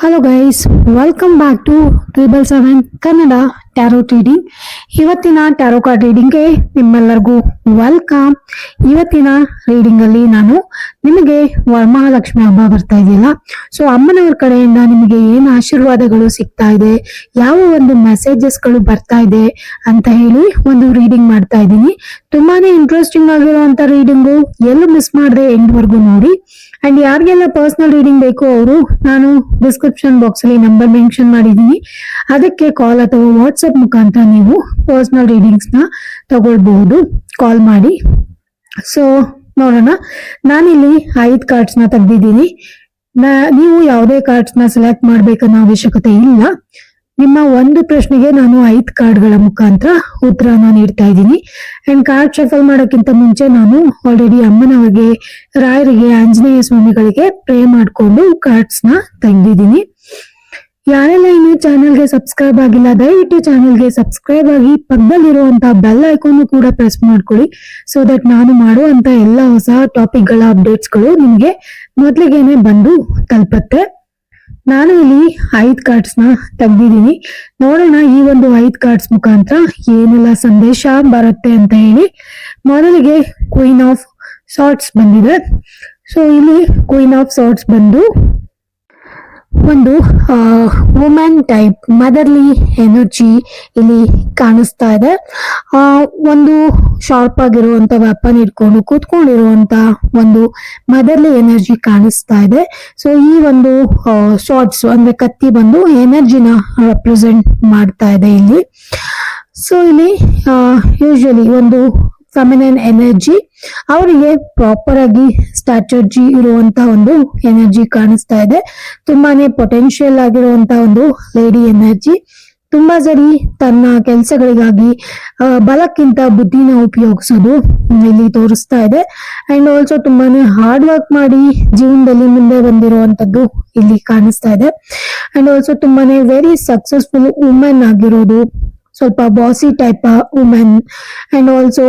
Hello guys welcome back to triple seven Kannada tarot reading ಇವತ್ತಿನ tarot card ರೀಡಿಂಗ್ಗೆ ನಿಮ್ಮೆಲ್ಲರಿಗೂ welcome ಇವತ್ತಿನ reading ಅಲ್ಲಿ ನಾನು ನಿಮಗೆ ವರಮಹಾಲಕ್ಷ್ಮಿ ಹಬ್ಬ ಬರ್ತಾ ಇದೆಯಲ್ಲ? ಸೊ ಅಮ್ಮನವ್ರ ಕಡೆಯಿಂದ ನಿಮಗೆ ಏನು ಆಶೀರ್ವಾದಗಳು ಸಿಗ್ತಾ ಇದೆ? ಯಾವ ಒಂದು ಮೆಸೇಜಸ್ಗಳು ಬರ್ತಾ ಇದೆ ಅಂತ ಹೇಳಿ ಒಂದು ರೀಡಿಂಗ್ ಮಾಡ್ತಾ ಇದ್ದೀನಿ. ತುಂಬಾನೇ ಇಂಟ್ರೆಸ್ಟಿಂಗ್ ಆಗಿರುವಂತ ರೀಡಿಂಗು ಎಲ್ಲೂ ಮಿಸ್ ಮಾಡದೆ ಎಂಡ್ವರೆಗೂ ನೋಡಿ. ಅಂಡ್ ಯಾರಿಗೆಲ್ಲ ಪರ್ಸನಲ್ ರೀಡಿಂಗ್ ಬೇಕು ಅವರು, ನಾನು ಡಿಸ್ಕ್ರಿಪ್ಷನ್ ಬಾಕ್ಸ್ ಅಲ್ಲಿ ನಂಬರ್ ಮೆನ್ಷನ್ ಮಾಡಿದ್ದೀನಿ. ಅದಕ್ಕೆ ಕಾಲ್ ಅಥವಾ ವಾಟ್ಸ್ಆಪ್ ಮುಖಾಂತರ ನೀವು ಪರ್ಸನಲ್ ರೀಡಿಂಗ್ಸ್ನ ತಗೊಳ್ಬಹುದು. ಕಾಲ್ ಮಾಡಿ. ಸೊ ನೋಡೋಣ. ನಾನಿಲ್ಲಿ ಐದು ಕಾರ್ಡ್ಸ್ನ ತೆಗ್ದಿದ್ದೀನಿ. ನೀವು ಯಾವುದೇ ಕಾರ್ಡ್ಸ್ನ ಸೆಲೆಕ್ಟ್ ಮಾಡ್ಬೇಕನ್ನೋ ಅವಶ್ಯಕತೆ ಇಲ್ಲ. ನಿಮ್ಮ ಒಂದು ಪ್ರಶ್ನೆಗೆ ನಾನು ಐದು ಕಾರ್ಡ್ಗಳ ಮುಖಾಂತರ ಉತ್ತರನ ನೀಡ್ತಾ ಇದ್ದೀನಿ. ಅಂಡ್ ಕಾರ್ಡ್ ಶಫಲ್ ಮಾಡೋಕ್ಕಿಂತ ಮುಂಚೆ ನಾನು ಆಲ್ರೆಡಿ ಅಮ್ಮನವರಿಗೆ, ರಾಯರಿಗೆ, ಆಂಜನೇಯ ಸ್ವಾಮಿಗಳಿಗೆ ಪ್ರೇ ಮಾಡಿಕೊಂಡು ಕಾರ್ಡ್ಸ್ನ ತೆಗ್ದಿದ್ದೀನಿ. ಯಾರೆಲ್ಲ ಇನ್ನು ಚಾನಲ್ಗೆ ಸಬ್ಸ್ಕ್ರೈಬ್ ಆಗಿಲ್ಲ, ದಯವಿಟ್ಟು ಚಾನೆಲ್ಗೆ ಸಬ್ಸ್ಕ್ರೈಬ್ ಆಗಿ ಪಕ್ಕದಲ್ಲಿರುವಂತಹ ಬೆಲ್ ಐಕಾನ್ ಕೂಡ ಪ್ರೆಸ್ ಮಾಡ್ಕೊಳ್ಳಿ. ಸೊ ದಟ್ ನಾನು ಮಾಡುವಂತ ಎಲ್ಲ ಹೊಸ ಟಾಪಿಕ್ಗಳ ಅಪ್ಡೇಟ್ಸ್ಗಳು ನಿಮ್ಗೆ ಮೊದ್ಲಿಗೆನೆ ಬಂದು ತಲುಪತ್ತೆ. ನಾನು ಇಲ್ಲಿ ಐದು ಕಾರ್ಡ್ಸ್ನ ತೆಗ್ದಿದ್ದೀನಿ. ನೋಡೋಣ ಈ ಒಂದು ಐದು ಕಾರ್ಡ್ಸ್ ಮುಖಾಂತರ ಏನೆಲ್ಲ ಸಂದೇಶ ಬರುತ್ತೆ ಅಂತ ಹೇಳಿ. ಮೊದಲಿಗೆ ಕ್ವೀನ್ ಆಫ್ ಸಾರ್ಟ್ಸ್ ಬಂದಿದೆ. ಸೊ ಇಲ್ಲಿ ಕ್ವೀನ್ ಆಫ್ ಶಾರ್ಟ್ಸ್ ಬಂದು ಒಂದು ವುಮೆನ್ ಟೈಪ್ ಮದರ್ಲಿ ಎನರ್ಜಿ ಇಲ್ಲಿ ಕಾಣಿಸ್ತಾ ಇದೆ. ಒಂದು ಶಾರ್ಪ್ ಆಗಿರುವಂತ ವೆಪನ್ ಇಟ್ಕೊಂಡು ಕೂತ್ಕೊಂಡಿರುವಂತ ಒಂದು ಮದರ್ಲಿ ಎನರ್ಜಿ ಕಾಣಿಸ್ತಾ ಇದೆ. ಸೊ ಈ ಒಂದು ಶಾರ್ಟ್ಸ್ ಅಂದ್ರೆ ಕತ್ತಿ ಬಂದು ಎನರ್ಜಿನ ರೆಪ್ರೆಸೆಂಟ್ ಮಾಡ್ತಾ ಇದೆ ಇಲ್ಲಿ. ಸೊ ಇಲ್ಲಿ ಯೂಶಲಿ ಒಂದು ಫೆಮಿನೈನ್ ಎನರ್ಜಿ ಅವರಿಗೆ ಪ್ರಾಪರ್ ಆಗಿ ಸ್ಟ್ರಾಟಜಿ ಇರುವಂತ ಒಂದು ಎನರ್ಜಿ ಕಾಣಿಸ್ತಾ ಇದೆ. ತುಂಬಾನೇ ಪೊಟೆನ್ಶಿಯಲ್ ಆಗಿರುವಂತ ಒಂದು ಲೇಡಿ ಎನರ್ಜಿ ತುಂಬಾ ಸರಿ ತನ್ನ ಕೆಲಸಗಳಿಗಾಗಿ ಬಲಕ್ಕಿಂತ ಬುದ್ಧಿನ ಉಪಯೋಗಿಸೋದು ಇಲ್ಲಿ ತೋರಿಸ್ತಾ ಇದೆ. ಅಂಡ್ ಆಲ್ಸೋ ತುಂಬಾನೇ ಹಾರ್ಡ್ ವರ್ಕ್ ಮಾಡಿ ಜೀವನದಲ್ಲಿ ಮುಂದೆ ಬಂದಿರುವಂತದ್ದು ಇಲ್ಲಿ ಕಾಣಿಸ್ತಾ ಇದೆ. ಅಂಡ್ ಆಲ್ಸೋ ತುಂಬಾನೇ ವೆರಿ ಸಕ್ಸಸ್ಫುಲ್ ವುಮೆನ್ ಆಗಿರೋದು ಸ್ವಲ್ಪ bossy type women and also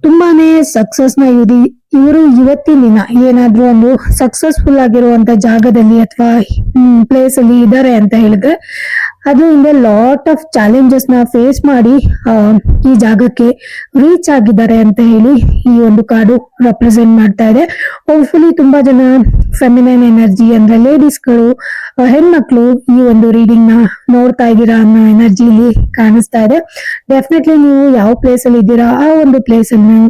ತುಂಬಾನೇ ಸಕ್ಸಸ್ನ ಇವ್ರಿ ಇವರು ಇವತ್ತಿನ ದಿನ ಏನಾದ್ರೂ ಒಂದು ಸಕ್ಸಸ್ಫುಲ್ ಆಗಿರುವಂತ ಜಾಗದಲ್ಲಿ ಅಥವಾ ಪ್ಲೇಸ್ ಅಲ್ಲಿ ಇದ್ದಾರೆ ಅಂತ ಹೇಳಿದ್ರೆ, ಅದು ಹಿಂದೆ ಲಾಟ್ ಆಫ್ ಚಾಲೆಂಜಸ್ನ ಫೇಸ್ ಮಾಡಿ ಈ ಜಾಗಕ್ಕೆ ರೀಚ್ ಆಗಿದ್ದಾರೆ ಅಂತ ಹೇಳಿ ಈ ಒಂದು ಕಾರ್ಡು ರೆಪ್ರೆಸೆಂಟ್ ಮಾಡ್ತಾ ಇದೆ. ಹೋಪ್ಫುಲಿ ತುಂಬಾ ಜನ ಫೆಮಿನೈನ್ ಎನರ್ಜಿ ಅಂದ್ರೆ ಲೇಡೀಸ್ಗಳು ಹೆಣ್ಮಕ್ಳು ಈ ಒಂದು ರೀಡಿಂಗ್ನ ನೋಡ್ತಾ ಇದ್ದೀರಾ ಅನ್ನೋ ಎನರ್ಜಿ ಇಲ್ಲಿ ಕಾಣಿಸ್ತಾ ಇದೆ. ಡೆಫಿನೆಟ್ಲಿ ನೀವು ಯಾವ ಪ್ಲೇಸ್ ಅಲ್ಲಿ ಇದ್ದೀರಾ ಆ ಒಂದು ಪ್ಲೇಸ್ ನೀವು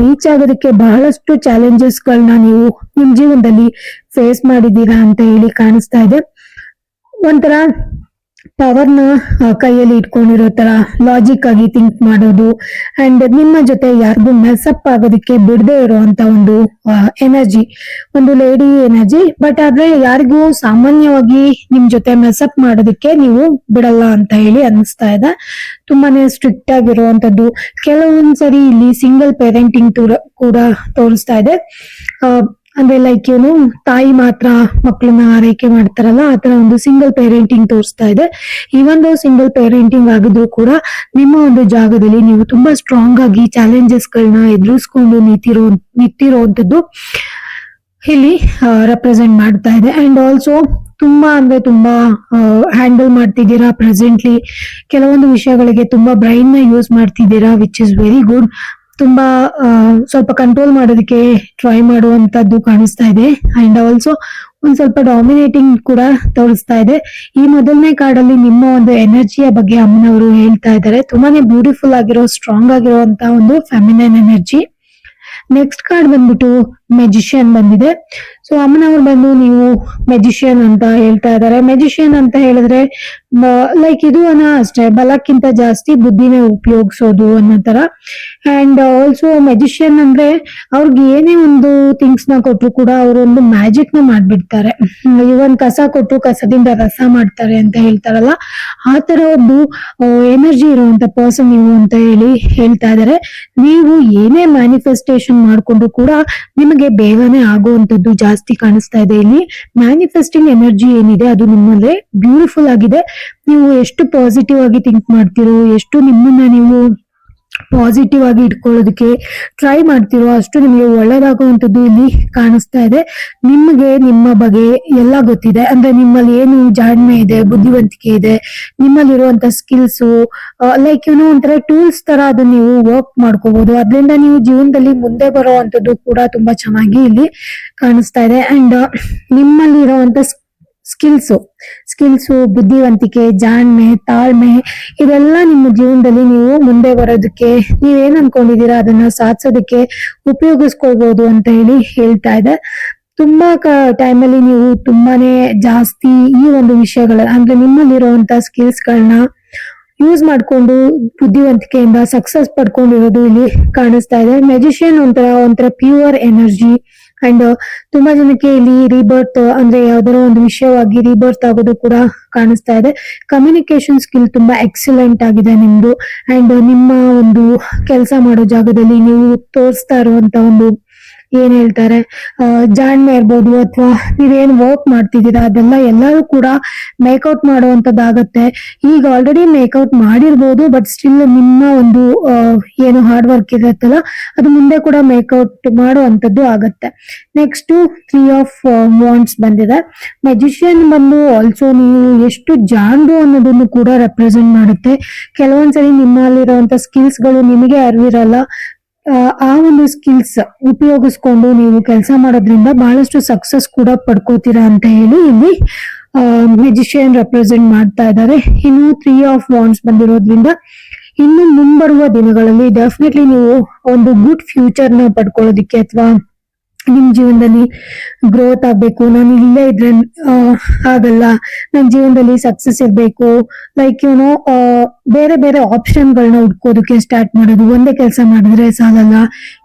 ರೀಚ್ ಆಗೋದಕ್ಕೆ ಬಹಳಷ್ಟು ಚಾಲೆಂಜಸ್ ಗಳನ್ನ ನೀವು ನಿಮ್ ಜೀವನದಲ್ಲಿ ಫೇಸ್ ಮಾಡಿದ್ದೀರಾ ಅಂತ ಹೇಳಿ ಕಾಣಿಸ್ತಾ ಇದೆ. ಒಂಥರ ಪವರ್ನ ಕೈಯಲ್ಲಿ ಇಟ್ಕೊಂಡಿರೋ ತರ ಲಾಜಿಕ್ ಆಗಿ ಥಿಂಕ್ ಮಾಡೋದು ಅಂಡ್ ನಿಮ್ಮ ಜೊತೆ ಯಾರಿಗೂ ಮೆಸಪ್ ಆಗೋದಕ್ಕೆ ಬಿಡದೆ ಇರುವಂತ ಒಂದು ಎನರ್ಜಿ ಒಂದು ಲೇಡಿ ಎನರ್ಜಿ ಬಟ್ ಆದ್ರೆ ಯಾರಿಗೂ ಸಾಮಾನ್ಯವಾಗಿ ನಿಮ್ ಜೊತೆ ಮೆಸಪ್ ಮಾಡೋದಕ್ಕೆ ನೀವು ಬಿಡಲ್ಲ ಅಂತ ಹೇಳಿ ಅನಿಸ್ತಾ ಇದೆ. ತುಂಬಾನೇ ಸ್ಟ್ರಿಕ್ಟ್ ಆಗಿರುವಂತದ್ದು. ಕೆಲವೊಂದ್ಸರಿ ಇಲ್ಲಿ ಸಿಂಗಲ್ ಪೇರೆಂಟಿಂಗ್ ಕೂಡ ತೋರಿಸ್ತಾ ಇದೆ. ಅಂದ್ರೆ ಲೈಕ್ ಏನು ತಾಯಿ ಮಾತ್ರ ಮಕ್ಕಳನ್ನ ಆರೈಕೆ ಮಾಡ್ತಾರಲ್ಲ ಆತರ ಒಂದು ಸಿಂಗಲ್ ಪೇರೆಂಟಿಂಗ್ ತೋರಿಸ್ತಾ ಇದೆ. ಈ ಒಂದು ಸಿಂಗಲ್ ಪೇರೆಂಟಿಂಗ್ ಆಗಿದ್ರು ಕೂಡ ನಿಮ್ಮ ಒಂದು ಜಾಗದಲ್ಲಿ ನೀವು ತುಂಬಾ ಸ್ಟ್ರಾಂಗ್ ಆಗಿ ಚಾಲೆಂಜಸ್ ಗಳನ್ನ ಎದುರಿಸ್ಕೊಂಡು ನಿಂತಿರೋ ನಿಂತಿರುವಂತದ್ದು ಇಲ್ಲಿ ರೆಪ್ರೆಸೆಂಟ್ ಮಾಡ್ತಾ ಇದೆ. ಅಂಡ್ ಆಲ್ಸೋ ತುಂಬಾ ಅಂದ್ರೆ ತುಂಬಾ ಹ್ಯಾಂಡಲ್ ಮಾಡ್ತಿದ್ದೀರಾ ಪ್ರೆಸೆಂಟ್ಲಿ ಕೆಲವೊಂದು ವಿಷಯಗಳಿಗೆ ತುಂಬಾ ಬ್ರೈನ್ನ ಯೂಸ್ ಮಾಡ್ತಿದ್ದೀರಾ ವಿಚ್ ಇಸ್ ವೆರಿ ಗುಡ್ ತುಂಬಾ ಸ್ವಲ್ಪ ಕಂಟ್ರೋಲ್ ಮಾಡೋದಕ್ಕೆ ಟ್ರೈ ಮಾಡುವಂತದ್ದು ಕಾಣಿಸ್ತಾ ಇದೆ. ಅಂಡ್ ಆಲ್ಸೋ ಒಂದ್ ಸ್ವಲ್ಪ ಡಾಮಿನೇಟಿಂಗ್ ಕೂಡ ತೋರಿಸ್ತಾ ಇದೆ. ಈ ಮೊದಲನೇ ಕಾರ್ಡ್ ಅಲ್ಲಿ ನಿಮ್ಮ ಒಂದು ಎನರ್ಜಿಯ ಬಗ್ಗೆ ಅಮ್ಮನವರು ಹೇಳ್ತಾ ಇದ್ದಾರೆ. ತುಂಬಾನೇ ಬ್ಯೂಟಿಫುಲ್ ಆಗಿರೋ ಸ್ಟ್ರಾಂಗ್ ಆಗಿರುವಂತ ಒಂದು ಫೆಮಿನೈನ್ ಎನರ್ಜಿ ನೆಕ್ಸ್ಟ್ ಕಾರ್ಡ್ ಬಂದ್ಬಿಟ್ಟು ಮೆಜಿಷಿಯನ್ ಬಂದಿದೆ. ಸೊ ಅಮ್ಮನವ್ರು ಬಂದು ನೀವು ಮೆಜಿಷಿಯನ್ ಅಂತ ಹೇಳ್ತಾ ಇದ್ದಾರೆ ಮೆಜಿಷಿಯನ್ ಅಂತ ಹೇಳಿದ್ರೆ ಲೈಕ್ ಇದು ಅನ್ನ ಅಷ್ಟೇ, ಬಲಕ್ಕಿಂತ ಜಾಸ್ತಿ ಬುದ್ಧಿನೇ ಉಪಯೋಗಿಸೋದು ಅನ್ನೋ ತರ. ಅಂಡ್ ಆಲ್ಸೋ ಮೆಜಿಷಿಯನ್ ಅಂದ್ರೆ ಅವ್ರಿಗೆ ಏನೇ ಒಂದು ಥಿಂಗ್ಸ್ನ ಕೊಟ್ರು ಕೂಡ ಅವರು ಒಂದು ಮ್ಯಾಜಿಕ್ನ ಮಾಡ್ಬಿಡ್ತಾರೆ. ಇವನ್ ಕಸ ಕೊಟ್ಟು ಕಸದಿಂದ ರಸ ಮಾಡ್ತಾರೆ ಅಂತ ಹೇಳ್ತಾರಲ್ಲ, ಆ ತರ ಒಂದು ಎನರ್ಜಿ ಇರುವಂತ ಪರ್ಸನ್ ನೀವು ಅಂತ ಹೇಳಿ ಹೇಳ್ತಾ ಇದಾರೆ. ನೀವು ಏನೇ ಮ್ಯಾನಿಫೆಸ್ಟೇಷನ್ ಮಾಡ್ಕೊಂಡ್ರೂ ಕೂಡ ನಿಮಗೆ ಬೇಗನೆ ಆಗುವಂತದ್ದು ಜಾಸ್ತಿ ಕಾಣಿಸ್ತಾ ಇದೆ ಇಲ್ಲಿ. ಮ್ಯಾನಿಫೆಸ್ಟಿಂಗ್ ಎನರ್ಜಿ ಏನಿದೆ, ಅದು ನಿಮ್ಮಲ್ಲೇ ಬ್ಯೂಟಿಫುಲ್ ಆಗಿದೆ. ನೀವು ಎಷ್ಟು ಪಾಸಿಟಿವ್ ಆಗಿ ಥಿಂಕ್ ಮಾಡ್ತೀರೋ, ಎಷ್ಟು ನಿಮ್ಮನ್ನ ನೀವು ಪಾಸಿಟಿವ್ ಆಗಿ ಇಟ್ಕೊಳ್ಳೋದಕ್ಕೆ ಟ್ರೈ ಮಾಡ್ತಿರೋ ಅಷ್ಟು ನಿಮಗೆ ಒಳ್ಳೇದಾಗುವಂಥದ್ದು ಇಲ್ಲಿ ಕಾಣಿಸ್ತಾ ಇದೆ. ನಿಮಗೆ ನಿಮ್ಮ ಬಗ್ಗೆ ಎಲ್ಲ ಗೊತ್ತಿದೆ. ಅಂದ್ರೆ ನಿಮ್ಮಲ್ಲಿ ಏನು ಜಾಣ್ಮೆ ಇದೆ, ಬುದ್ಧಿವಂತಿಕೆ ಇದೆ ನಿಮ್ಮಲ್ಲಿರುವಂತ ಸ್ಕಿಲ್ಸ್ ಲೈಕ್ ಏನೋ ಒಂಥರ ಟೂಲ್ಸ್ ತರ ಅದು ನೀವು ವರ್ಕ್ ಮಾಡ್ಕೋಬಹುದು ಅದರಿಂದ ನೀವು ಜೀವನದಲ್ಲಿ ಮುಂದೆ ಬರುವಂತದ್ದು ಕೂಡ ತುಂಬಾ ಚೆನ್ನಾಗಿ ಇಲ್ಲಿ ಕಾಣಿಸ್ತಾ ಇದೆ. ಅಂಡ್ ನಿಮ್ಮಲ್ಲಿರುವಂತ ಸ್ಕಿಲ್ಸು ಸ್ಕಿಲ್ಸು ಬುದ್ಧಿವಂತಿಕೆ, ಜಾಣ್ಮೆ, ತಾಳ್ಮೆ, ಇವೆಲ್ಲ ನಿಮ್ಮ ಜೀವನದಲ್ಲಿ ನೀವು ಮುಂದೆ ಬರೋದಕ್ಕೆ ನೀವೇನ್ ಅನ್ಕೊಂಡಿದ್ದೀರಾ? ಅದನ್ನ ಸಾಧಿಸೋದಕ್ಕೆ ಉಪಯೋಗಿಸ್ಕೊಳ್ಬಹುದು ಅಂತ ಹೇಳಿ ಹೇಳ್ತಾ ಇದೆ ತುಂಬಾ ಟೈಮಲ್ಲಿ ನೀವು ತುಂಬಾನೇ ಜಾಸ್ತಿ ಈ ಒಂದು ವಿಷಯಗಳ, ಅಂದ್ರೆ ನಿಮ್ಮಲ್ಲಿರುವಂತ ಸ್ಕಿಲ್ಸ್ ಗಳನ್ನ ಯೂಸ್ ಮಾಡ್ಕೊಂಡು ಬುದ್ಧಿವಂತಿಕೆಯಿಂದ ಸಕ್ಸಸ್ ಪಡ್ಕೊಂಡಿರೋದು ಇಲ್ಲಿ ಕಾಣಿಸ್ತಾ ಇದೆ. ಮೆಜಿಷಿಯನ್ ಒಂಥರ ಒಂಥರ ಪ್ಯೂರ್ ಎನರ್ಜಿ ಅಂಡ್ ತುಂಬಾ ಜನಕ್ಕೆ ಇಲ್ಲಿ ರೀಬರ್ತ್ ಅಂದ್ರೆ ಯಾವ್ದಾರ ಒಂದು ವಿಷಯವಾಗಿ ರೀಬರ್ತ್ ಆಗೋದು ಕೂಡ ಕಾಣಿಸ್ತಾ ಇದೆ. ಕಮ್ಯುನಿಕೇಶನ್ ಸ್ಕಿಲ್ ತುಂಬಾ ಎಕ್ಸಲೆಂಟ್ ಆಗಿದೆ ನಿಮ್ದು. ಅಂಡ್ ನಿಮ್ಮ ಒಂದು ಕೆಲಸ ಮಾಡೋ ಜಾಗದಲ್ಲಿ ನೀವು ತೋರಿಸ್ತಾ ಇರುವಂತ ಒಂದು ಏನ್ ಹೇಳ್ತಾರೆ ಜಾಣ್ಮೆ ಇರ್ಬೋದು ಅಥವಾ ನೀವೇನ್ ವರ್ಕ್ ಮಾಡ್ತಿದ್ದೀರಾ, ಅದೆಲ್ಲ ಎಲ್ಲರೂ ಕೂಡ ಮೇಕೌಟ್ ಮಾಡುವಂತದ್ದಾಗತ್ತೆ ಈಗ ಆಲ್ರೆಡಿ ಮೇಕೌಟ್ ಮಾಡಿರ್ಬೋದು ಬಟ್ ಸ್ಟಿಲ್ ನಿಮ್ಮ ಒಂದು ಏನು ಹಾರ್ಡ್ ವರ್ಕ್ ಇರುತ್ತಲ್ಲ, ಅದು ಮುಂದೆ ಕೂಡ ಮೇಕೌಟ್ ಮಾಡುವಂತದ್ದು ಆಗತ್ತೆ. ನೆಕ್ಸ್ಟ್ ತ್ರೀ ಆಫ್ ವಾಂಟ್ಸ್ ಬಂದಿದೆ. ಮೆಜಿಷಿಯನ್ ಬಂದು ಆಲ್ಸೋ ನೀವು ಎಷ್ಟು ಜಾಂಡು ಅನ್ನೋದನ್ನು ಕೂಡ ರೆಪ್ರೆಸೆಂಟ್ ಮಾಡುತ್ತೆ. ಕೆಲವೊಂದ್ಸರಿ ನಿಮ್ಮಲ್ಲಿರುವಂತ ಸ್ಕಿಲ್ಸ್ಗಳು ನಿಮಗೆ ಅರಿವಿರಲ್ಲ ಆ, ಒಂದು ಸ್ಕಿಲ್ಸ್ ಉಪಯೋಗಿಸ್ಕೊಂಡು ನೀವು ಕೆಲಸ ಮಾಡೋದ್ರಿಂದ ಬಹಳಷ್ಟು ಸಕ್ಸಸ್ ಕೂಡ ಪಡ್ಕೋತೀರಾ ಅಂತ ಹೇಳಿ ಇಲ್ಲಿ ಮೆಜಿಷಿಯನ್ ರೆಪ್ರೆಸೆಂಟ್ ಮಾಡ್ತಾ ಇದ್ದಾರೆ. ಇನ್ನು ತ್ರೀ ಆಫ್ ವಾಂಡ್ಸ್ ಬಂದಿರೋದ್ರಿಂದ ಇನ್ನು ಮುಂಬರುವ ದಿನಗಳಲ್ಲಿ ಡೆಫಿನೆಟ್ಲಿ ನೀವು ಒಂದು ಗುಡ್ ಫ್ಯೂಚರ್ನ ಪಡ್ಕೊಳ್ಳೋದಿಕ್ಕೆ ಅಥವಾ ನಿಮ್ ಜೀವನದಲ್ಲಿ ಗ್ರೋತ್ ಆಗ್ಬೇಕು. ನಾನು ಇಲ್ಲೇ ಇದ್ರೆ ಆಗಲ್ಲ. ನನ್ನ ಜೀವನದಲ್ಲಿ ಸಕ್ಸಸ್ ಇರಬೇಕು. ಲೈಕ್ ಏನೋ ಬೇರೆ ಬೇರೆ ಆಪ್ಷನ್ ಗಳನ್ನ ಹುಡ್ಕೋದಕ್ಕೆ ಸ್ಟಾರ್ಟ್ ಮಾಡೋದು. ಒಂದೇ ಕೆಲಸ ಮಾಡಿದ್ರೆ ಸಾಲಲ್ಲ.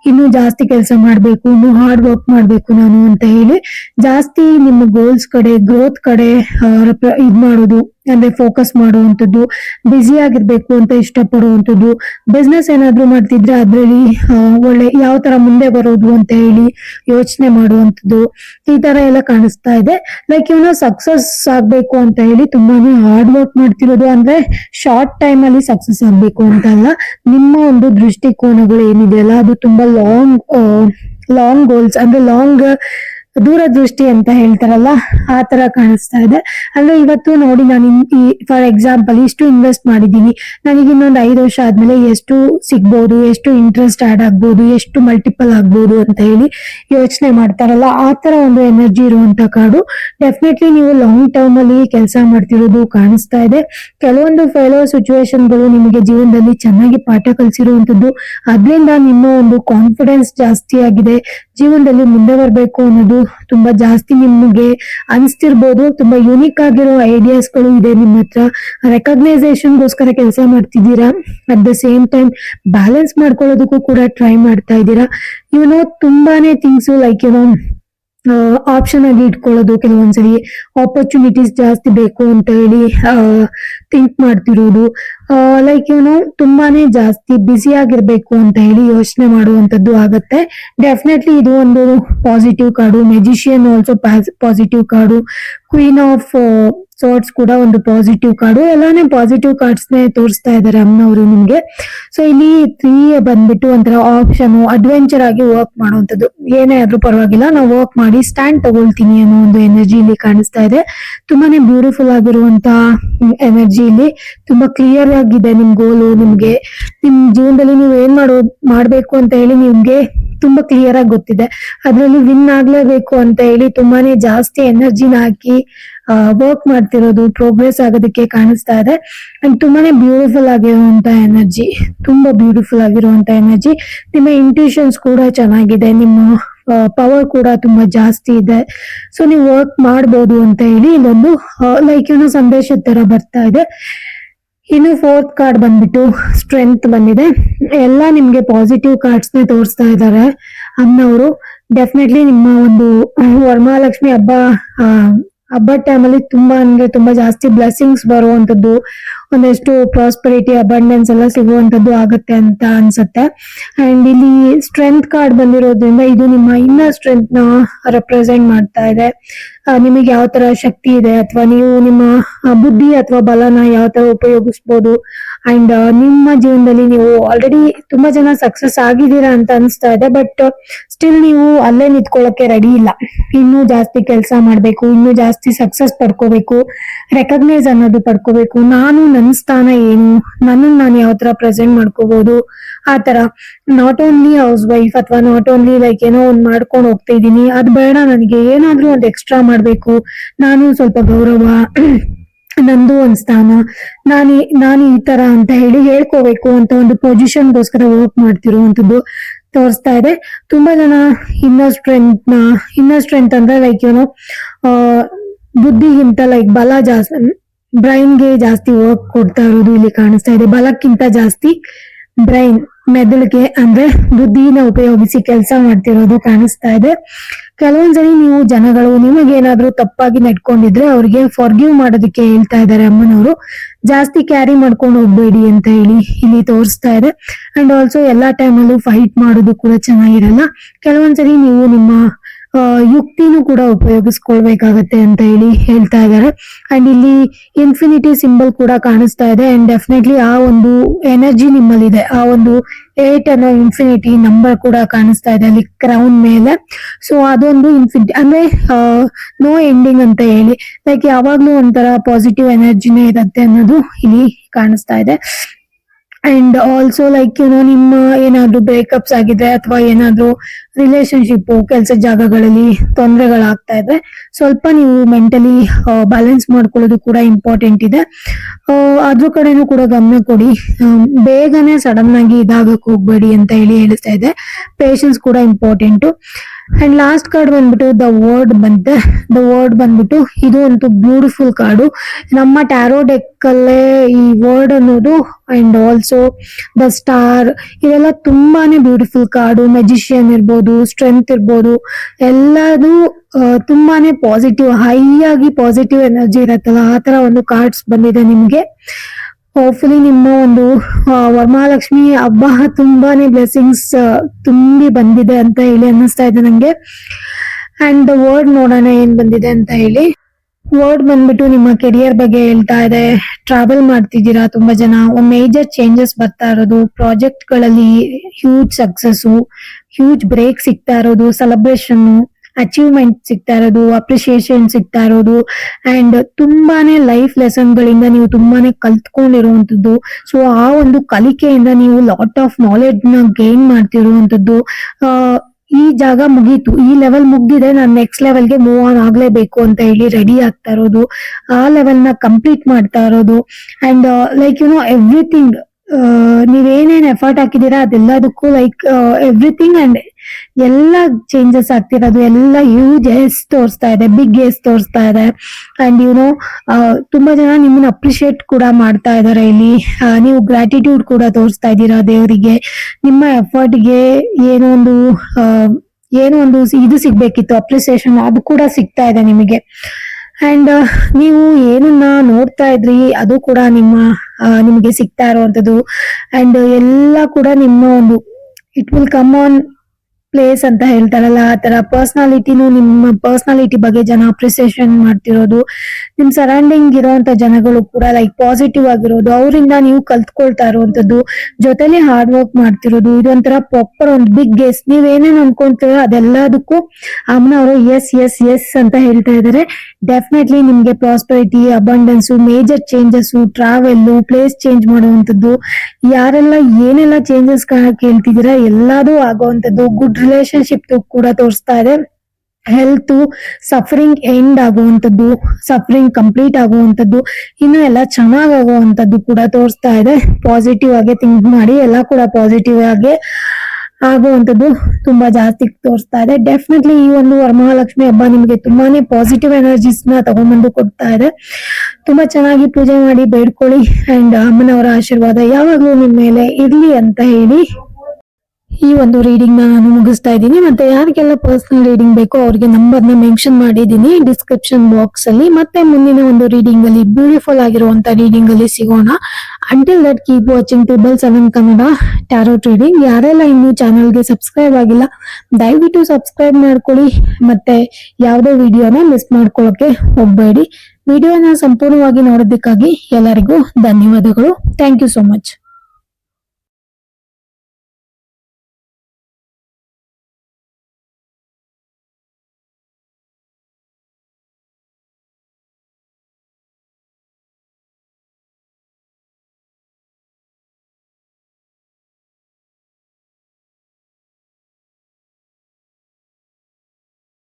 ಇನ್ನು ಜಾಸ್ತಿ ಕೆಲಸ ಮಾಡ್ಬೇಕು, ಇನ್ನು ಹಾರ್ಡ್ ವರ್ಕ್ ಮಾಡ್ಬೇಕು ನಾನು ಅಂತ ಹೇಳಿ ಜಾಸ್ತಿ ನಿಮ್ಮ ಗೋಲ್ಸ್ ಕಡೆ ಗ್ರೋತ್ ಕಡೆ ಇದು ಮಾಡೋದು, ಅಂದ್ರೆ ಫೋಕಸ್ ಮಾಡುವಂಥದ್ದು ಬ್ಯುಸಿ ಆಗಿರ್ಬೇಕು ಅಂತ ಇಷ್ಟಪಡುವಂಥದ್ದು. ಬಿಸ್ನೆಸ್ ಏನಾದ್ರು ಮಾಡ್ತಿದ್ರೆ ಅದ್ರಲ್ಲಿ ಒಳ್ಳೆ ಯಾವ ತರ ಮುಂದೆ ಬರೋದು ಅಂತ ಹೇಳಿ ಯೋಚನೆ ಮಾಡುವಂಥದ್ದು. ಈ ತರ ಎಲ್ಲ ಕಾಣಿಸ್ತಾ ಇದೆ. ಲೈಕ್ ಇವನು ಸಕ್ಸಸ್ ಆಗ್ಬೇಕು ಅಂತ ಹೇಳಿ ತುಂಬಾನೇ ಹಾರ್ಡ್ ವರ್ಕ್ ಮಾಡ್ತಿರೋದು. ಅಂದ್ರೆ ಶಾರ್ಟ್ ಟೈಮ್ ಅಲ್ಲಿ ಸಕ್ಸಸ್ ಆಗ್ಬೇಕು ಅಂತ ಅಲ್ಲ, ನಿಮ್ಮ ಒಂದು ದೃಷ್ಟಿಕೋನಗಳು ಏನಿದೆಯಲ್ಲ ಅದು ತುಂಬಾ ಲಾಂಗ್ ಲಾಂಗ್ ಗೋಲ್ಸ್ ಅಂದ್ರೆ ಲಾಂಗ್ ದೂರದೃಷ್ಟಿ ಅಂತ ಹೇಳ್ತಾರಲ್ಲ, ಆ ತರ ಕಾಣಿಸ್ತಾ ಇದೆ. ಅಂದ್ರೆ ಇವತ್ತು ನೋಡಿ ನಾನು ಈ ಫಾರ್ ಎಕ್ಸಾಂಪಲ್ ಇಷ್ಟು ಇನ್ವೆಸ್ಟ್ ಮಾಡಿದೀನಿ ನನಗೆ ಇನ್ನೊಂದು ಐದು ವರ್ಷ ಆದ್ಮೇಲೆ ಎಷ್ಟು ಸಿಗ್ಬೋದು, ಎಷ್ಟು ಇಂಟ್ರೆಸ್ಟ್ ಆಡ್ ಆಗ್ಬೋದು, ಎಷ್ಟು ಮಲ್ಟಿಪಲ್ ಆಗ್ಬೋದು ಅಂತ ಹೇಳಿ ಯೋಚನೆ ಮಾಡ್ತಾರಲ್ಲ, ಆ ತರ ಒಂದು ಎನರ್ಜಿ ಇರುವಂತ ಕಾರ್ಡು ಡೆಫಿನೆಟ್ಲಿ ನೀವು ಲಾಂಗ್ ಟರ್ಮ್ ಅಲ್ಲಿ ಕೆಲಸ ಮಾಡ್ತಿರೋದು ಕಾಣಿಸ್ತಾ ಇದೆ. ಕೆಲವೊಂದು ಫೇಲೋ ಗಳು ನಿಮಗೆ ಜೀವನದಲ್ಲಿ ಚೆನ್ನಾಗಿ ಪಾಠ ಕಲಿಸಿರುವಂತದ್ದು. ಅದರಿಂದ ನಿಮ್ಮ ಒಂದು ಕಾನ್ಫಿಡೆನ್ಸ್ ಜಾಸ್ತಿ ಆಗಿದೆ. ಜೀವನದಲ್ಲಿ ಮುಂದೆ ಬರಬೇಕು ಅನ್ನೋದು ತುಂಬಾ ಜಾಸ್ತಿ ನಿಮಗೆ ಅನ್ಸ್ತಿರ್ಬೋದು. ತುಂಬಾ ಯುನಿಕ್ ಆಗಿರೋ ಐಡಿಯಾಸ್ಗಳು ಇದೆ ನಿಮ್ಮ ಹತ್ರ. ರೆಕಗ್ನೈಸೇಷನ್ ಗೋಸ್ಕರ ಕೆಲಸ ಮಾಡ್ತಿದ್ದೀರಾ? At the same time balance ಮಾಡ್ಕೊಳ್ಳೋದಕ್ಕೂ ಕೂಡ ಟ್ರೈ ಮಾಡ್ತಾ ಇದ್ದೀರಾ? ಇವನು ತುಂಬಾನೇ ಥಿಂಗ್ಸ್ ಲೈಕ್ ಏನೋ ಆಪ್ಷನ್ ಆಗಿ ಇಟ್ಕೊಳ್ಳೋದು ಕೆಲವೊಂದ್ಸರಿ. ಆಪರ್ಚುನಿಟೀಸ್ ಜಾಸ್ತಿ ಬೇಕು ಅಂತ ಹೇಳಿ ಥಿಂಕ್ ಮಾಡ್ತಿರೋದು. ಲೈಕ್ ಏನು ತುಂಬಾನೇ ಜಾಸ್ತಿ ಬ್ಯುಸಿ ಆಗಿರ್ಬೇಕು ಅಂತ ಹೇಳಿ ಯೋಚನೆ ಮಾಡುವಂತದ್ದು ಆಗತ್ತೆ. ಡೆಫಿನೆಟ್ಲಿ ಇದು ಒಂದು positive card magician also positive card queen of swords ಕೂಡ ಒಂದು ಪಾಸಿಟಿವ್ ಕಾರ್ಡು ಎಲ್ಲಾನೇ ಪಾಸಿಟಿವ್ ಕಾರ್ಡ್ಸ್ ನೇ ತೋರಿಸ್ತಾ ಇದ್ದಾರೆ ಅಮ್ಮನವರು ನಿಮ್ಗೆ. ಸೊ ಇಲ್ಲಿ ತ್ರೀ ಬಂದ್ಬಿಟ್ಟು ಒಂಥರ ಆಪ್ಷನ್ ಅಡ್ವೆಂಚರ್ ಆಗಿ ವರ್ಕ್ ಮಾಡುವಂತದ್ದು ಏನೇ ಆದ್ರೂ ಪರವಾಗಿಲ್ಲ, ನಾವು ವರ್ಕ್ ಮಾಡಿ ಸ್ಟ್ಯಾಂಡ್ ತಗೊಳ್ತೀನಿ ಅನ್ನೋ ಒಂದು ಎನರ್ಜಿ ಇಲ್ಲಿ ಕಾಣಿಸ್ತಾ ಇದೆ. ತುಂಬಾನೇ ಬ್ಯೂಟಿಫುಲ್ ಆಗಿರುವಂತ ಎನರ್ಜಿ ಇಲ್ಲಿ. ತುಂಬಾ ಕ್ಲಿಯರ್ ಆಗಿದೆ ನಿಮ್ ಗೋಲು ನಿಮ್ಗೆ. ನಿಮ್ ಜೀವನದಲ್ಲಿ ನೀವು ಏನ್ ಮಾಡೋ, ಮಾಡ್ಬೇಕು ಅಂತ ಹೇಳಿ ನಿಮ್ಗೆ ತುಂಬಾ ಕ್ಲಿಯರ್ ಆಗಿ ಗೊತ್ತಿದೆ. ಅದ್ರಲ್ಲಿ ವಿನ್ ಆಗ್ಲೇಬೇಕು ಅಂತ ಹೇಳಿ ತುಂಬಾನೇ ಜಾಸ್ತಿ ಎನರ್ಜಿನ ಹಾಕಿ ವರ್ಕ್ ಮಾಡ್ತಿರೋದು ಪ್ರೋಗ್ರೆಸ್ ಆಗೋದಕ್ಕೆ ಕಾಣಿಸ್ತಾ ಇದೆ. ಅಂಡ್ ತುಂಬಾನೇ ಬ್ಯೂಟಿಫುಲ್ ಆಗಿರುವಂತ ಎನರ್ಜಿ ತುಂಬಾ ಬ್ಯೂಟಿಫುಲ್ ಆಗಿರುವಂತ ಎನರ್ಜಿ ನಿಮ್ಮ ಇಂಟ್ಯೂಷನ್ಸ್ ಕೂಡ ಚೆನ್ನಾಗಿದೆ, ನಿಮ್ಮ ಪವರ್ ಕೂಡ ತುಂಬಾ ಜಾಸ್ತಿ ಇದೆ. ಸೊ ನೀವು ವರ್ಕ್ ಮಾಡ್ಬೋದು ಅಂತ ಹೇಳಿ ಇಲ್ಲೊಂದು ಲೈಕ್ ಏನೋ ಸಂದೇಶದ ತರ ಬರ್ತಾ ಇದೆ. ಇನ್ನು ಫೋರ್ತ್ ಕಾರ್ಡ್ ಬಂದ್ಬಿಟ್ಟು ಸ್ಟ್ರೆಂತ್ ಬಂದಿದೆ. ಎಲ್ಲ ನಿಮ್ಗೆ ಪಾಸಿಟಿವ್ ಕಾರ್ಡ್ಸ್ ನೇ ತೋರಿಸ್ತಾ ಇದ್ದಾರೆ ಅಮ್ಮನವರು ಡೆಫಿನೆಟ್ಲಿ ನಿಮ್ಮ ಒಂದು ವರ್ಮಹಾಲಕ್ಷ್ಮಿ ಹಬ್ಬ ಹಬ್ಬದ ಟೈಮಲ್ಲಿ ತುಂಬಾ ಅಂದ್ರೆ ತುಂಬಾ ಜಾಸ್ತಿ ಬ್ಲೆಸ್ಸಿಂಗ್ಸ್ ಬರುವಂತದ್ದು, ಒಂದಷ್ಟು ಪ್ರಾಸ್ಪರಿಟಿ ಅಬಂಡೆನ್ಸ್ ಎಲ್ಲ ಸಿಗುವಂತದ್ದು ಆಗುತ್ತೆ ಅಂತ ಅನ್ಸುತ್ತೆ. ಅಂಡ್ ಇಲ್ಲಿ ಸ್ಟ್ರೆಂತ್ ಕಾರ್ಡ್ ಬಂದಿರೋದ್ರಿಂದ ಇದು ನಿಮ್ಮ ಇನ್ನ ಸ್ಟ್ರೆಂತ್ನ ರೆಪ್ರೆಸೆಂಟ್ ಮಾಡ್ತಾ ಇದೆ. ನಿಮಗೆ ಯಾವ ತರ ಶಕ್ತಿ ಇದೆ ಅಥವಾ ನೀವು ನಿಮ್ಮ ಬುದ್ಧಿ ಅಥವಾ ಬಲನ ಯಾವ ತರ ಉಪಯೋಗಿಸ್ಬೋದು? ಅಂಡ್ ನಿಮ್ಮ ಜೀವನದಲ್ಲಿ ನೀವು ಆಲ್ರೆಡಿ ತುಂಬಾ ಜನ ಸಕ್ಸಸ್ ಆಗಿದ್ದೀರಾ ಅಂತ ಅನಿಸ್ತಾ ಇದೆ. ಬಟ್ ಸ್ಟಿಲ್ ನೀವು ಅಲ್ಲೇ ನಿಂತ್ಕೊಳ್ಳೋಕೆ ರೆಡಿ ಇಲ್ಲ. ಇನ್ನೂ ಜಾಸ್ತಿ ಕೆಲಸ ಮಾಡಬೇಕು, ಇನ್ನೂ ಜಾಸ್ತಿ ಸಕ್ಸಸ್ ಪಡ್ಕೋಬೇಕು ರೆಕಗ್ನೈಸ್ ಅನ್ನೋದು ಪಡ್ಕೋಬೇಕು. ನಾನು ನನ್ನ ಸ್ಥಾನ ಏನು? ನನ್ನನ್ನು ನಾನು ಯಾವ ಥರ ಪ್ರೆಸೆಂಟ್ ಮಾಡ್ಕೋಬಹುದು ಆ ಥರ. ನಾಟ್ ಓನ್ಲಿ ಹೌಸ್ ವೈಫ್ ಅಥವಾ ನಾಟ್ ಓನ್ಲಿ ಲೈಕ್ ಏನೋ ಒಂದು ಮಾಡ್ಕೊಂಡು ಹೋಗ್ತಾ ಇದ್ದೀನಿ. ಅದು ಬೇಡ ನನಗೆ. ಏನಾದರೂ ಒಂದು ಎಕ್ಸ್ಟ್ರಾ ಮಾಡಬೇಕು. ನಾನು ಸ್ವಲ್ಪ ಗೌರವ, ನಂದು ಒಂದು ಸ್ಥಾನ. ನಾನು ನಾನು ಈ ತರ ಅಂತ ಹೇಳಿ ಹೇಳ್ಕೋಬೇಕು ಅಂತ ಒಂದು ಪೊಸಿಷನ್ಗೋಸ್ಕರ ವರ್ಕ್ ಮಾಡ್ತಿರುವಂತದ್ದು ತೋರಿಸ್ತಾ ಇದೆ. ತುಂಬಾ ಜನ ಇನ್ನರ್ ಸ್ಟ್ರೆಂತ್ನ ಇನ್ನರ್ ಸ್ಟ್ರೆಂತ್ ಅಂದ್ರೆ ಲೈಕ್ ಏನೋ ಬುದ್ಧಿಗಿಂತ ಲೈಕ್ ಬಲ ಜಾಸ್ತಿ ಬ್ರೈನ್ಗೆ ಜಾಸ್ತಿ ವರ್ಕ್ ಕೊಡ್ತಾ ಇರೋದು ಇಲ್ಲಿ ಕಾಣಿಸ್ತಾ ಇದೆ. ಬಲಕ್ಕಿಂತ ಜಾಸ್ತಿ ಬ್ರೈನ್ ಮೆದುಳಿಗೆ ಅಂದ್ರೆ ಬುದ್ಧಿನ ಉಪಯೋಗಿಸಿ ಕೆಲಸ ಮಾಡ್ತಿರೋದು ಕಾಣಿಸ್ತಾ ಇದೆ. ಕೆಲವೊಂದ್ಸರಿ ನೀವು ಜನಗಳು ನಿಮಗೆ ನಿಮಗೇನಾದ್ರೂ ತಪ್ಪಾಗಿ ನಡ್ಕೊಂಡಿದ್ರೆ ಅವ್ರಿಗೆ ಫಾರ್ಗಿವ್ ಮಾಡೋದಕ್ಕೆ ಹೇಳ್ತಾ ಇದ್ದಾರೆ ಅಮ್ಮನವರು. ಜಾಸ್ತಿ ಕ್ಯಾರಿ ಮಾಡ್ಕೊಂಡು ಹೋಗ್ಬೇಡಿ ಅಂತ ಹೇಳಿ ಇಲ್ಲಿ ತೋರಿಸ್ತಾ ಇದೆ. ಅಂಡ್ ಆಲ್ಸೋ ಎಲ್ಲಾ ಟೈಮಲ್ಲೂ ಫೈಟ್ ಮಾಡೋದು ಕೂಡ ಚೆನ್ನಾಗಿರಲ್ಲ. ಕೆಲವೊಂದ್ಸರಿ ನೀವು ನಿಮ್ಮ ಯುಕ್ತಿನೂ ಕೂಡ ಉಪಯೋಗಿಸ್ಕೊಳ್ಬೇಕಾಗತ್ತೆ ಅಂತ ಹೇಳಿ ಹೇಳ್ತಾ ಇದ್ದಾರೆ. ಅಂಡ್ ಇಲ್ಲಿ ಇನ್ಫಿನಿಟಿ ಸಿಂಬಲ್ ಕೂಡ ಕಾಣಿಸ್ತಾ ಇದೆ. ಅಂಡ್ ಡೆಫಿನೆಟ್ಲಿ ಆ ಒಂದು ಎನರ್ಜಿ ನಿಮ್ಮಲ್ಲಿದೆ. ಆ ಒಂದು ಏಟ್ ಅನ್ನೋ ಇನ್ಫಿನಿಟಿ ನಂಬರ್ ಕೂಡ ಕಾಣಿಸ್ತಾ ಇದೆ ಅಲ್ಲಿ ಕ್ರೌನ್ ಮೇಲೆ. ಸೊ ಅದೊಂದು ಇನ್ಫಿನಿಟಿ ಅಂದ್ರೆ ನೋ ಎಂಡಿಂಗ್ ಅಂತ ಹೇಳಿ. ಲೈಕ್ ಯಾವಾಗ್ಲೂ ಒಂಥರ ಪಾಸಿಟಿವ್ ಎನರ್ಜಿನೇ ಇರತ್ತೆ ಅನ್ನೋದು ಇಲ್ಲಿ ಕಾಣಿಸ್ತಾ ಇದೆ. ಅಂಡ್ ಆಲ್ಸೋ ಲೈಕ್ ಏನೋ ನಿಮ್ಮ ಏನಾದ್ರು ಬ್ರೇಕಪ್ಸ್ ಆಗಿದೆ ಅಥವಾ ಏನಾದ್ರು ರಿಲೇಶನ್ಶಿಪ್ ಕೆಲಸ ಜಾಗಗಳಲ್ಲಿ ತೊಂದರೆಗಳಾಗ್ತಾ ಇದೆ ಸ್ವಲ್ಪ ನೀವು ಮೆಂಟಲಿ ಬ್ಯಾಲೆನ್ಸ್ ಮಾಡ್ಕೊಳ್ಳೋದು ಕೂಡ ಇಂಪಾರ್ಟೆಂಟ್ ಇದೆ. ಅದ್ರ ಕಡೆನೂ ಕೂಡ ಗಮನ ಕೊಡಿ. ಬೇಗನೆ ಸಡನ್ ಆಗಿ ಇದಾಗಕ್ ಹೋಗ್ಬೇಡಿ ಅಂತ ಹೇಳಿ ಹೇಳ್ತಾ ಇದೆ. ಪೇಷನ್ಸ್ ಕೂಡ ಇಂಪಾರ್ಟೆಂಟ್ ಅಂಡ್ ಲಾಸ್ಟ್ ಕಾರ್ಡ್ ಬಂದ್ಬಿಟ್ಟು ದ ವರ್ಡ್ ಬಂತೆ. ದ ವರ್ಡ್ ಬಂದ್ಬಿಟ್ಟು ಇದು ಒಂದು ಬ್ಯೂಟಿಫುಲ್ ಕಾರ್ಡು ನಮ್ಮ ಟ್ಯಾರೋ ಡೆಕ್ ಅಲ್ಲೇ ಈ ವರ್ಡ್ ಅನ್ನೋದು ಅಂಡ್ ಆಲ್ಸೋ ದ ಸ್ಟಾರ್ ಇದೆಲ್ಲ ತುಂಬಾನೇ ಬ್ಯೂಟಿಫುಲ್ ಕಾರ್ಡು ಮೆಜಿಷಿಯನ್ ಇರ್ಬೋದು ಸ್ಟ್ರೆಂತ್ ಇರ್ಬೋದು ಎಲ್ಲದು ಆ, ತುಂಬಾನೇ ಪಾಸಿಟಿವ್ ಹೈ ಆಗಿ ಪಾಸಿಟಿವ್ ಎನರ್ಜಿ ಇರತ್ತಲ್ಲ ಆ ತರ ಒಂದು ಕಾರ್ಡ್ಸ್ ಬಂದಿದೆ ನಿಮ್ಗೆ. ಹೋಪ್ಫುಲಿ ನಿಮ್ಮ ಒಂದು ವರಮಹಾಲಕ್ಷ್ಮಿ ಹಬ್ಬ ತುಂಬಾನೇ ಬ್ಲೆಸ್ಸಿಂಗ್ಸ್ ತುಂಬಿ ಬಂದಿದೆ ಅಂತ ಹೇಳಿ ಅನ್ನಿಸ್ತಾ ಇದೆ ನಂಗೆ. ಅಂಡ್ ವರ್ಡ್ ನೋಡೋಣ ಏನ್ ಬಂದಿದೆ ಅಂತ ಹೇಳಿ. ವರ್ಡ್ ಬಂದ್ಬಿಟ್ಟು ನಿಮ್ಮ ಕೆರಿಯರ್ ಬಗ್ಗೆ ಹೇಳ್ತಾ ಇದೆ. ಟ್ರಾವೆಲ್ ಮಾಡ್ತಿದ್ದೀರಾ ತುಂಬಾ ಜನ. ಮೇಜರ್ ಚೇಂಜಸ್ ಬರ್ತಾ ಇರೋದು. ಪ್ರಾಜೆಕ್ಟ್ಗಳಲ್ಲಿ ಹ್ಯೂಜ್ ಸಕ್ಸಸ್ ಹ್ಯೂಜ್ ಬ್ರೇಕ್ ಸಿಗ್ತಾ ಇರೋದು. ಸೆಲೆಬ್ರೇಷನ್ ಅಚೀವ್ಮೆಂಟ್ ಸಿಗ್ತಾ ಇರೋದು ಅಪ್ರಿಸಿಯೇಷನ್ ಸಿಗ್ತಾ ಇರೋದು. ಅಂಡ್ ತುಂಬಾನೇ ಲೈಫ್ ಲೆಸನ್ ಗಳಿಂದ ನೀವು ತುಂಬಾನೇ ಕಲ್ತ್ಕೊಂಡಿರುವಂತದ್ದು ಸೊ ಆ ಒಂದು ಕಲಿಕೆಯಿಂದ ನೀವು ಲಾಟ್ ಆಫ್ ನಾಲೆಡ್ಜ್ನ ಗೇನ್ ಮಾಡ್ತಿರುವಂತದ್ದು ಈ ಜಾಗ ಮುಗೀತು. ಈ ಲೆವೆಲ್ ಮುಗ್ದಿದೆ, ನಾನು ನೆಕ್ಸ್ಟ್ ಲೆವೆಲ್ಗೆ ಮೂವ್ ಆನ್ ಆಗ್ಲೇಬೇಕು ಅಂತ ಹೇಳಿ ರೆಡಿ ಆಗ್ತಾ ಇರೋದು. ಆ ಲೆವೆಲ್ನ ಕಂಪ್ಲೀಟ್ ಮಾಡ್ತಾ ಇರೋದು. And like you know everything ನೀವೇನೇನ್ effort ಹಾಕಿದೀರಾ ಅದೆಲ್ಲದಕ್ಕೂ ಲೈಕ್ ಎವ್ರಿಥಿಂಗ್ ಅಂಡ್ ಎಲ್ಲ ಚೇಂಜಸ್ ಆಗ್ತಿರೋದು, ಎಲ್ಲ ಹ್ಯೂಜ್ ಎಸ್ ತೋರಿಸ್ತಾ ಇದೆ ಬಿಗ್ ಎಸ್ ತೋರಿಸ್ತಾ ಇದೆ. ಅಂಡ್ ಯುನೋ ತುಂಬಾ ಜನ ನಿಮ್ಮನ್ನ ಅಪ್ರಿಶಿಯೇಟ್ ಕೂಡ ಮಾಡ್ತಾ ಇದಾರೆ ಇಲ್ಲಿ. ನೀವು ಗ್ರಾಟಿಟ್ಯೂಡ್ ಕೂಡ ತೋರಿಸ್ತಾ ಇದ್ದೀರಾ ದೇವರಿಗೆ. ನಿಮ್ಮ ಎಫರ್ಟ್ಗೆ ಏನೋ ಒಂದು ಏನೋ ಒಂದು ಇದು ಸಿಗ್ಬೇಕಿತ್ತು ಅಪ್ರಿಸಿಯೇಷನ್ ಅದು ಕೂಡ ಸಿಗ್ತಾ ಇದೆ ನಿಮಗೆ. ಅಂಡ್ ನೀವು ಏನನ್ನ ನೋಡ್ತಾ ಇದ್ರಿ, ಅದು ಕೂಡ ನಿಮ್ಮ ನಿಮಗೆ ಸಿಗ್ತಾ ಇರುವಂತದ್ದು ಅಂಡ್ ಎಲ್ಲ ಕೂಡ ನಿಮ್ಮ ಒಂದು it will come on place ಅಂತ ಹೇಳ್ತಾರಲ್ಲ, ಆ ತರ ಪರ್ಸನಾಲಿಟಿನೂ ನಿಮ್ಮ ಪರ್ಸನಾಲಿಟಿ ಬಗ್ಗೆ ಜನ ಅಪ್ರಿಸಿಯೇಷನ್ ಮಾಡ್ತಿರೋದು. ನಿಮ್ ಸರೌಂಡಿಂಗ್ ಇರುವಂತ ಜನಗಳು ಕೂಡ ಲೈಕ್ ಪಾಸಿಟಿವ್ ಆಗಿರೋದು, ಅವರಿಂದ ನೀವು ಕಲ್ತ್ಕೊಳ್ತಾ ಇರುವಂತದ್ದು ಜೊತೆಲಿ ಹಾರ್ಡ್ ವರ್ಕ್ ಮಾಡ್ತಿರೋದು ಇದೊಂಥರ ಪ್ರಾಪರ್ ಒಂದು ಬಿಗ್ ಗೆಸ್ ನೀವ್ ಏನೇನ್ ಅನ್ಕೊಂತೀರೋ ಅದೆಲ್ಲದಕ್ಕೂ ಅಮ್ಮನ ಅವರು ಎಸ್ ಎಸ್ ಎಸ್ ಅಂತ ಹೇಳ್ತಾ ಇದಾರೆ. ಡೆಫಿನೆಟ್ಲಿ ನಿಮ್ಗೆ prosperity abundance major changes travel place change ಮಾಡುವಂತದ್ದು ಯಾರೆಲ್ಲ ಏನೆಲ್ಲ ಚೇಂಜಸ್ ಕೇಳ್ತಿದ್ದೀರಾ ಎಲ್ಲದೂ ಆಗುವಂತದ್ದು ಗುಡ್ ರಿಲೇಶನ್ಶಿಪ್ ಕೂಡ ತೋರಿಸ್ತಾ ಇದೆ. ಹೆಲ್ತ್ ಸಫರಿಂಗ್ ಎಂಡ್ ಆಗುವಂಥದ್ದು ಸಫರಿಂಗ್ ಕಂಪ್ಲೀಟ್ ಆಗುವಂಥದ್ದು, ಇನ್ನು ಎಲ್ಲ ಚೆನ್ನಾಗ್ ಆಗುವಂಥದ್ದು ಕೂಡ ತೋರಿಸ್ತಾ ಇದೆ. ಪಾಸಿಟಿವ್ ಆಗಿ ಥಿಂಕ್ ಮಾಡಿ ಎಲ್ಲ ಕೂಡ ಪಾಸಿಟಿವ್ ಆಗಿ ಆಗುವಂಥದ್ದು ತುಂಬಾ ಜಾಸ್ತಿ ತೋರಿಸ್ತಾ ಇದೆ. ಡೆಫಿನೆಟ್ಲಿ ಈ ಒಂದು ವರಮಹಾಲಕ್ಷ್ಮಿ ಹಬ್ಬ ನಿಮಗೆ ತುಂಬಾನೇ ಪಾಸಿಟಿವ್ ಎನರ್ಜೀಸ್ನ ತಗೊಂಡ್ಬಂದು ಕೊಡ್ತಾ ಇದೆ. ತುಂಬಾ ಚೆನ್ನಾಗಿ ಪೂಜೆ ಮಾಡಿ ಬೇಡ್ಕೊಳ್ಳಿ. ಅಂಡ್ ಅಮ್ಮನವರ ಆಶೀರ್ವಾದ ಯಾವಾಗಲೂ ನಿಮ್ಮ ಮೇಲೆ ಇರ್ಲಿ ಅಂತ ಹೇಳಿ ಈ ಒಂದು ರೀಡಿಂಗ್ ನಾನು ಮುಗಿಸ್ತಾ ಇದ್ದೀನಿ. ಮತ್ತೆ ಯಾರಿಗೆಲ್ಲ ಪರ್ಸನಲ್ ರೀಡಿಂಗ್ ಬೇಕೋ ಅವ್ರಿಗೆ ನಂಬರ್ನ ಮೆನ್ಷನ್ ಮಾಡಿದ್ದೀನಿ. ಡಿಸ್ಕ್ರಿಪ್ಷನ್ ಬಾಕ್ಸ್ ಅಲ್ಲಿ. ಮತ್ತೆ ಮುಂದಿನ ಒಂದು ರೀಡಿಂಗ್ ಅಲ್ಲಿ ಬ್ಯೂಟಿಫುಲ್ ಆಗಿರುವಂತ ರೀಡಿಂಗ್ ಅಲ್ಲಿ ಸಿಗೋಣ. Until that keep watching triple seven Kannada tarot trading ಯಾರೆಲ್ಲ ಇನ್ನೂ ಚಾನಲ್ಗೆ ಸಬ್ಸ್ಕ್ರೈಬ್ ಆಗಿಲ್ಲ, ದಯವಿಟ್ಟು ಸಬ್ಸ್ಕ್ರೈಬ್ ಮಾಡ್ಕೊಳ್ಳಿ. ಮತ್ತೆ ಯಾವುದೇ ವಿಡಿಯೋನ ಮಿಸ್ ಮಾಡ್ಕೊಳ್ಳೋಕೆ ಹೋಗಬೇಡಿ. ವಿಡಿಯೋನ ಸಂಪೂರ್ಣವಾಗಿ ನೋಡೋದಕ್ಕಾಗಿ ಎಲ್ಲರಿಗೂ ಧನ್ಯವಾದಗಳು. Thank you so much